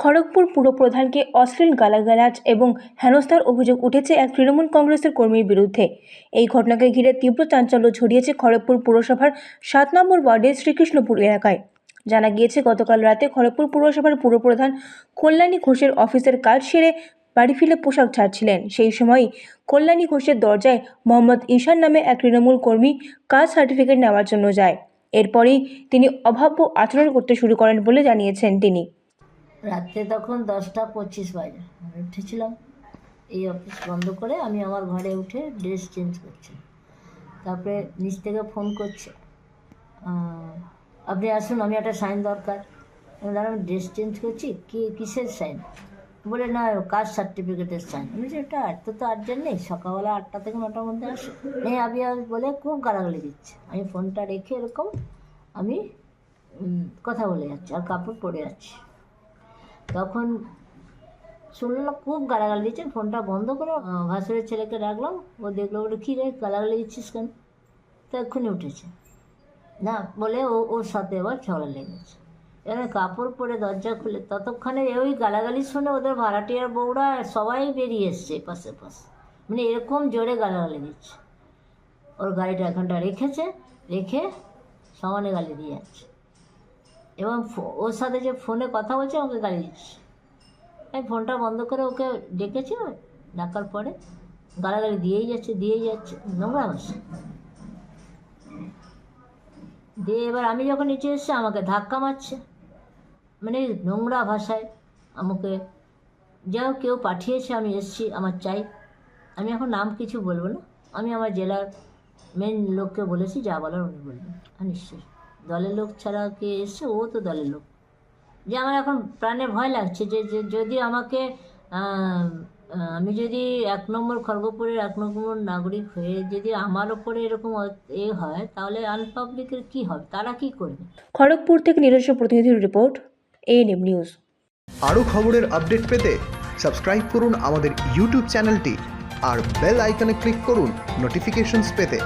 খড়গপুর পুরপ্রধানকে অশ্লীল গালাগালাজ এবং হেনস্থার অভিযোগ উঠেছে এক তৃণমূল কংগ্রেসের কর্মীর বিরুদ্ধে। এই ঘটনাকে ঘিরে তীব্র চাঞ্চল্য ছড়িয়েছে খড়গপুর পুরসভার সাত নম্বর ওয়ার্ডের শ্রীকৃষ্ণপুর এলাকায়। জানা গিয়েছে, গতকাল রাতে খড়গপুর পুরসভার পুরপ্রধান কল্যাণী ঘোষের অফিসের কাজ সেরে বাড়ি ফিরে পোশাক ছাড়ছিলেন। সেই সময়ই কল্যাণী ঘোষের দরজায় মোহাম্মদ ঈশান নামে এক তৃণমূল কর্মী কাজ সার্টিফিকেট নেওয়ার জন্য যায়। এরপরেই তিনি অভাব্য আচরণ করতে শুরু করেন বলে জানিয়েছেন তিনি। রাত্রে তখন দশটা পঁচিশ বাজে। আমি উঠেছিলাম, এই অফিস বন্ধ করে আমি আমার ঘরে উঠে ড্রেস চেঞ্জ করছি। তারপরে নিচ থেকে ফোন করছে আপনি আসুন, আমি একটা সাইন দরকার। দাঁড়া আমি ড্রেস চেঞ্জ করছি, কি, কিসের সাইন? বলে, না কাস্ট সার্টিফিকেটের সাইন? আমি বলছি, এটা এত তো আর্জেন্ট নেই, সকালবেলা আটটা থেকে নটার মধ্যে আসো। নেই আমি বলে খুব গালাগালি দিচ্ছে। আমি ফোনটা রেখে এরকম আমি কথা বলে যাচ্ছি, আর কাপড় পরে যাচ্ছি তখন শুনলাম খুব গালাগালি দিচ্ছে, ফোনটা বন্ধ করে। ভাসুরের ছেলেকে ডাকলাম, ও দেখল বলে কী রে, গালাগালি দিচ্ছিস কেন? তো এক্ষুনি উঠেছে। না, বলে ও, ওর সাথে এবার ঝগড়া লেগেছে। এবার কাপড় পরে দরজা খুলে, ততক্ষণে ওই গালাগালি শুনে ওদের ভাড়াটিয়ার বউরা সবাই বেরিয়ে এসছে পাশে পাশে। মানে এরকম জোরে গালাগালি দিচ্ছে। ওর গাড়িটা এখানটা রেখেছে, রেখে সমানে গালি দিয়ে যাচ্ছে। এবং ওর সাথে যে ফোনে কথা বলছে, আমাকে গালি দিচ্ছে। আমি ফোনটা বন্ধ করে ওকে ডেকেছি ডাকার পরে গালাগালি দিয়েই যাচ্ছে দিয়েই যাচ্ছে, নোংরা ভাষা দিয়ে এবার আমি যখন নিচে এসেছি, আমাকে ধাক্কা মারছে। মানে নোংরা ভাষায় আমাকে হোক কেউ পাঠিয়েছে, আমি এসেছি, আমার চাই। আমি এখন নাম কিছু বলব না। আমি আমার জেলার মেন লোককে বলেছি, যা বলার উনি বলবেন। নিশ্চয়ই। দলের লোক ছাড়া কে এসছে? ও তো দলের লোক। যে আমার এখন প্রাণে ভয় লাগছে যে যদি আমাকে আমি যদি এক নম্বর খড়গপুরের এক নম্বর নাগরিক হয়ে যদি আমার ওপরে এরকম এ হয় তাহলে আনপাবলিকের কী হবে? তারা কি করবে? খড়গপুর থেকে নিজস্ব প্রতিনিধির রিপোর্ট এএনএম নিউজ আরও খবরের আপডেট পেতে সাবস্ক্রাইব করুন আমাদের ইউটিউব চ্যানেলটি আর বেল আইকনে ক্লিক করুন নোটিফিকেশনস পেতে।